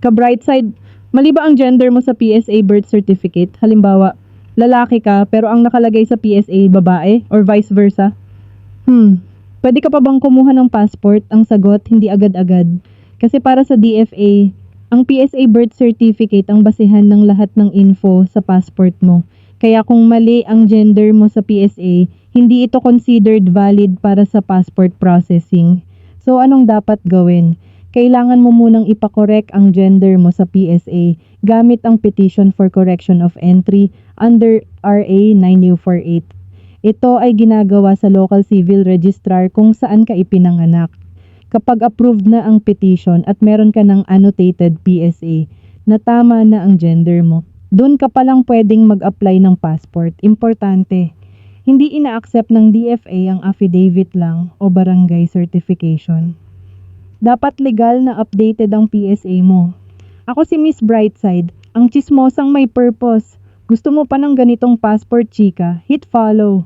Ka-bright side, mali ba ang gender mo sa PSA birth certificate? Halimbawa, lalaki ka pero ang nakalagay sa PSA babae or vice versa? Hmm, pwede ka pa bang kumuha ng passport? Ang sagot, hindi agad-agad. Kasi para sa DFA, ang PSA birth certificate ang basehan ng lahat ng info sa passport mo. Kaya kung mali ang gender mo sa PSA, hindi ito considered valid para sa passport processing. So anong dapat gawin? Kailangan mo munang ipakorek ang gender mo sa PSA gamit ang Petition for Correction of Entry under RA 9248. Ito ay ginagawa sa local civil registrar kung saan ka ipinanganak. Kapag approved na ang petition at meron ka ng annotated PSA na tama na ang gender mo, doon ka palang pwedeng mag-apply ng passport. Importante, hindi ina-accept ng DFA ang affidavit lang o barangay certification. Dapat legal na updated ang PSA mo. Ako si Miss Brightside, ang chismosang may purpose. Gusto mo pa ng ganitong passport, chika? Hit follow.